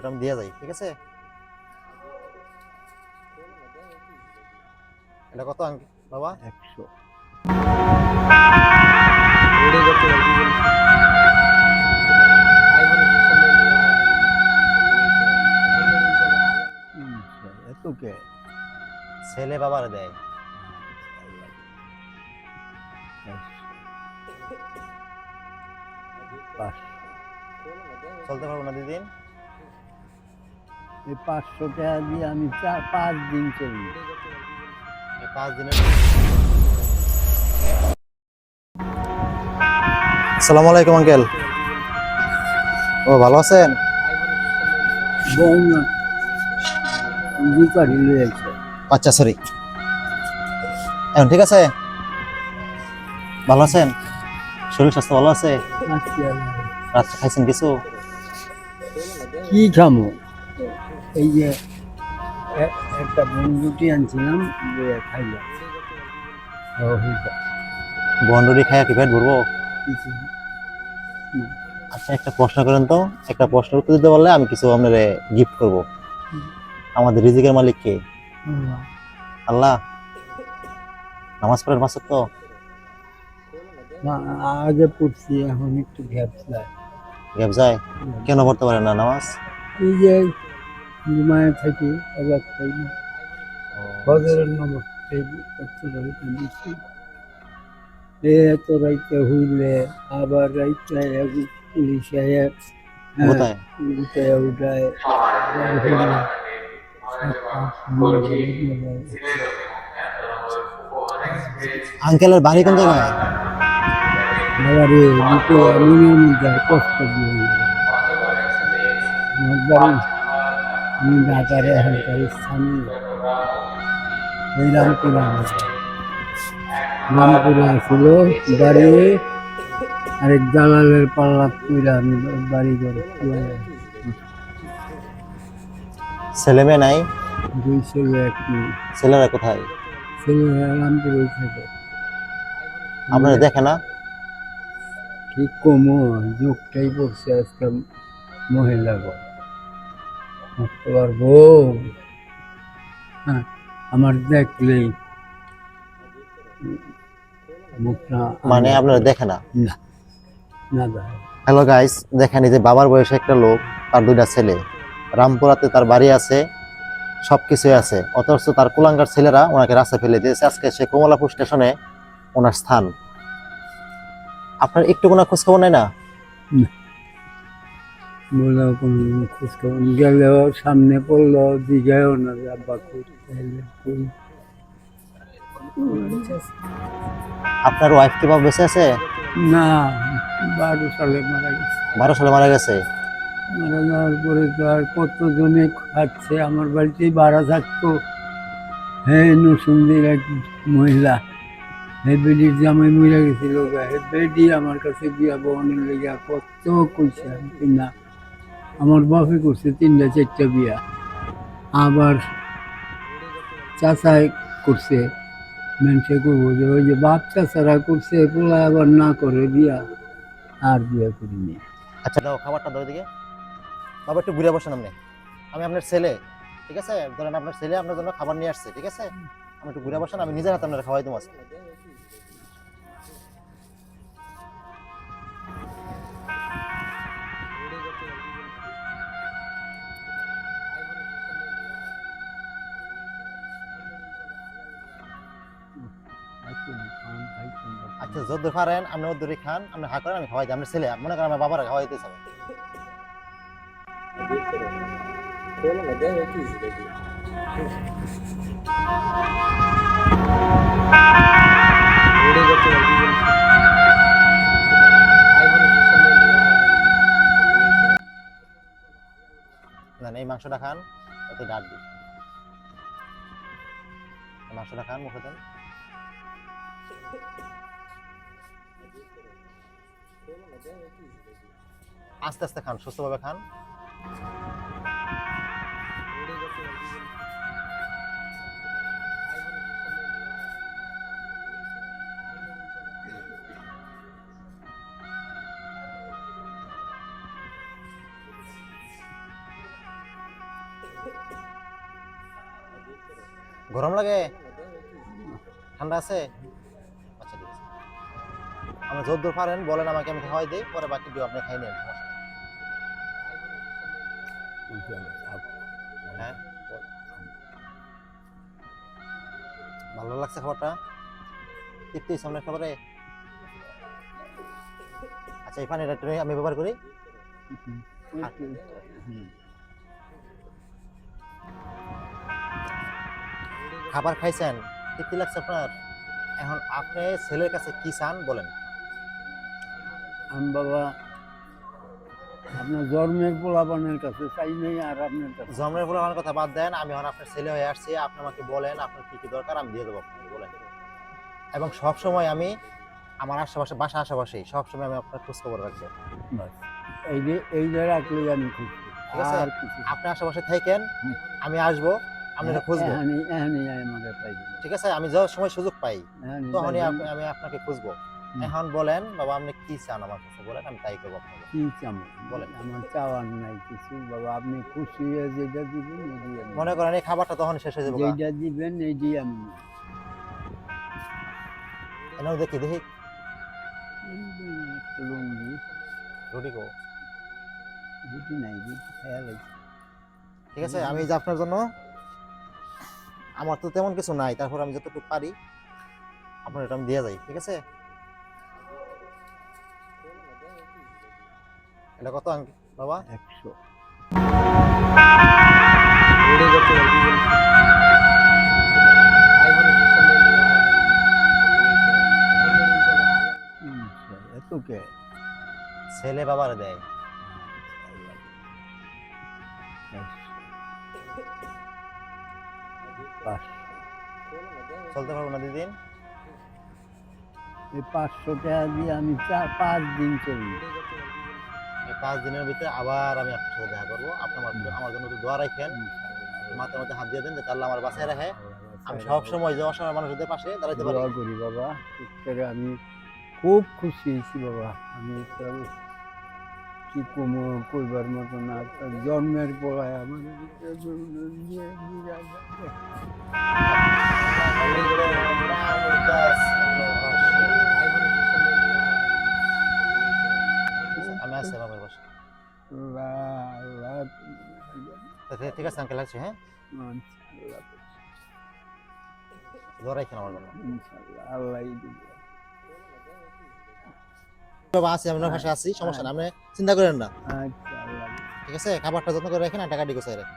এটা আমি দিয়ে যাই ঠিক আছে? এটা কত বাবা? একশো। ছেলে বাবার দেয়। চলতে পারব না দিদিন এই পাঁচশো টাকা দিয়ে আমি চার পাঁচ দিন চলি। পাঁচ দিনের আসসালামু আলাইকুম আঙ্কেল। ও ভালো আছেন? আচ্ছা সরি এখন ঠিক আছে? ভালো আছেন? শরীর স্বাস্থ্য ভালো আছে? রাত্রে খাইছেন কিছু? কি খামো? এই যে একটা বন্ধুটি আনছিলাম যে খাইলাম। বন্ডরি খাইয়া কি পেট ভরবো? আচ্ছা একটা প্রশ্ন করেন তো। একটা প্রশ্নের উত্তর দিতে পারলে আমি কিছু আপনার গিফট করব। আমাদের রিজিকের মালিক কে? আল্লাহ। নামাজ পড়েন পাঁচ তো। না, আগে পড়ছি এখন একটু গ্যাপ যায়। গ্যাপ যায়? কেন পড়তে পারেন না নামাজ? এই যে ঘুমায় থাকি আবার খাই না ফজরের নামাজ খাই কত রাইতে দিচ্ছি এ এত রাইতে হইলে আবার রাইতে পুলিশ আয়া উঠায় আঙ্কেলের বাড়ি কোন জায়গায় মনের মধ্যে কষ্ট দিয়ে বাড়ি আমি এখানকার স্থানীয় ওই রামপুরা রামপুরা ছিল বাড়ি আরেক দালালের পাল্লা আমি বাড়ি করে। ছেলে মেয়ে নাই? দুই ছেলে এক মেয়ে। ছেলেরা কোথায়? ছেলেরা রামপুরে থাকে। আপনারা দেখে না? কি কমো যুগটাই পড়ছে আজকে মহিলা গো তোমার বউ। হ্যাঁ, আমার দেখলেই মুখটা মানে আপনারা দেখে না? না না হ্যালো গাইস দেখেন যে বাবার বয়সে একটা লোক তার দুইটা ছেলে। রামপুরাতে তার বাড়ি আছে সব কিছুই আছে। অথচ তার কুলাঙ্গার ছেলেরা ওনাকে রাস্তায় ফেলে দিয়েছে। আজকে সে কমলাপুর স্টেশনে ওনার স্থান। আপনার একটু কোনো খোঁজ খবর নেই না। বলে কোনো গেলেও সামনে পড়ল দিঘায়ও না যে আব্বা আপনার ওয়াইফ কি বাবা বেঁচে আছে? না বারো সালে মারা গেছে। বারো সালে মারা গেছে? মারা যাওয়ার পরে তো আর কতজনে খাচ্ছে? আমার বাড়িতেই ভাড়া থাকতো। হ্যাঁ নসুন্দির এক মহিলা হে বেডির জামাই মহিলা গেছিল গা। হে বেডি আমার কাছে বিয়া বহনের লেগে কত কইছে আমি না আমার বাপে করছে তিনটা, চারটা বিয়া। আবার চাচাই করছে মানুষে করব যে ওই যে বাপ চাচারা করছে, পোলা আবার না করে বিয়া, আর বিয়া করিনি। আচ্ছা দাও খাবারটা দাও দিকে বাবা, একটু ঘুরে বসেন আপনি। আমি আপনার ছেলে, ঠিক আছে? ধরেন আপনার ছেলে আপনার জন্য খাবার নিয়ে আসছে, ঠিক আছে? আমি একটু ঘুরে বসেন, আমি নিজের হাতে আপনার খাওয়াই দেবো আজকে। আচ্ছা যত পারেন আপনি ওদূরে খান আপনি হা করেন আমি খাওয়াই দিই। আপনার ছেলে মনে করেন আমার বাবার খাওয়াই দিতে হবে না না, এই মাংসটা খান ওতে ডাক দিই। মাংসটা খান মুখে দেন। আস্তে আস্তে খান সুস্থভাবে খান। গরম লাগে? ঠান্ডা আছে? আপনি যদ্দূর পারেন বলেন আমাকে আমি খাওয়াই দিই পরে বাকি দিও আপনি খাই নেন হ্যাঁ? ভালো লাগছে খাবারটা? তৃপ্তি সামনের খাবারে? আচ্ছা এই পানিটা আমি ব্যবহার করি? খাবার খাইছেন? তৃপ্তি লাগছে আপনার? এখন আপনি ছেলের কাছে কি চান বলেন। আমি বাবা আপনার জন্মের পোলাপানের কাছে চাই নেই আর আপনার কাছে। জন্মের আমার কথা বাদ দেন আমি এখন আপনার ছেলে হয়ে আসছি আপনি আমাকে বলেন আপনার কি কি দরকার আমি দিয়ে দেবো আপনাকে বলেন। এবং সব সময় আমি আমার আশেপাশে বাসা আশেপাশে সব সময় আমি আপনার খোঁজ খবর রাখব এই যে এই যে রাখলেই আমি খুশি। ঠিক আছে? আপনি আশেপাশে থাকেন আমি আসব খুঁজবো। এখানে এখানে আমাদের ঠিক আছে? আমি যত সময় সুযোগ পাই তখনই। আমি আপনাকে খুঁজবো। এখন বলেন বাবা আপনি কি চান আমার কাছে? বলেন আমি তাই করব আপনাকে। কি চামচ বলেন। আমার চাওয়ার নাই কিছু। বাবা আপনি খুশি হয়ে যেটা দিবেন মনে করেন এই খাবারটা তখন শেষ হয়ে যাবে যেটা দিবেন এইটাই আমি। এনাও দেখি দেখি। লুঙ্গি রুটি কো রুটি নাই রুটি খেয়াল ঠিক আছে আমি যে আপনার জন্য আমার তো তেমন কিছু নাই তারপর আমি যতটুকু পারি আপনার এটা আমি দিয়ে যাই ঠিক আছে? এটা কত বাবা? একশো। ছেলে বাবার দেয়। চলতে পারব না দিদিন? এই পাঁচশো টাকা দিয়ে আমি চার পাঁচ দিন চলি। পাঁচ দিনের ভিতরে আবার আমি আপনার সাথে দেখা করব। আপনার আমার জন্য দোয়া রাখেন। মাথার মধ্যে হাত দিয়ে দেন যে আল্লাহ আমার বাসায় রাখে। আমি সব সময় যে অসহায় মানুষদের পাশে দাঁড়াইতে পারি। করি বাবা। আমি খুব খুশি হয়েছি বাবা। আমি কি কমো কইবার মতো না জন্মের পড়ায় আমার আমি ঠিক- আছে আঙ্কেল হ্যাঁ? আমার জন্য? আছি আমি ওনার আছি সমস্যা না আপনি চিন্তা করেন না। আচ্ছা আল্লাহ ঠিক আছে খাবারটা যত্ন করে রাখেন আর টাকা ডিগোসাই রাখেন।